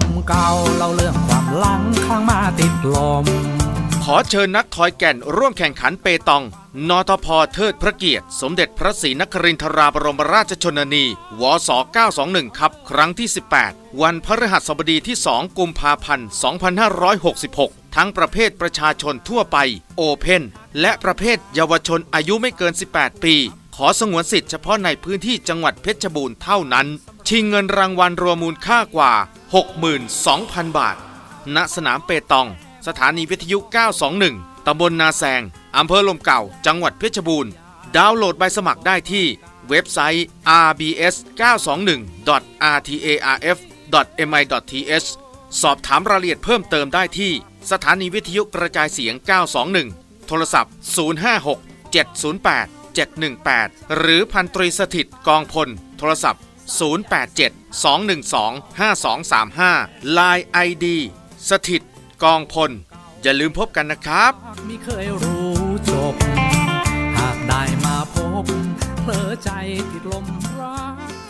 มเก่าเล่าเรื่องความหลังข้างมาติดลม ขอเชิญนักทอยแก่นร่วมแข่งขันเปตอง นทพเทิดพระเกียรติ สมเด็จพระศรีนครินทราบรมราชชนนี วศ 921 ครับ ครั้งที่ 18 วันพฤหัสบดีที่ 2 กุมภาพันธ์ 2566 ทั้งประเภทประชาชนทั่วไป โอเพนและประเภทเยาวชนอายุไม่เกิน 18 ปี ขอสงวนสิทธิ์เฉพาะในพื้นที่จังหวัดเพชรบูรณ์เท่านั้น ชิงเงินรางวัลรวมมูลค่ากว่า 62,000 บาท ณ สนามเปตอง สถานีวิทยุ 921 ตำบลนาแซง อำเภอลมเก่า จังหวัดเพชรบูรณ์ ดาวน์โหลดใบสมัครได้ที่เว็บไซต์ rbs921.rtarf.mi.th สอบถามรายละเอียดเพิ่มเติมได้ที่ สถานีวิทยุกระจายเสียง 921 โทรศัพท์ 056 708 718 หรือพันตรีสถิตกองพล โทรศัพท์ 087 212 5235 Line ID สถิตกองพล อย่าลืมพบกันนะครับไม่เคยรู้จบ หากได้มาพบเพลอใจติดลมรัก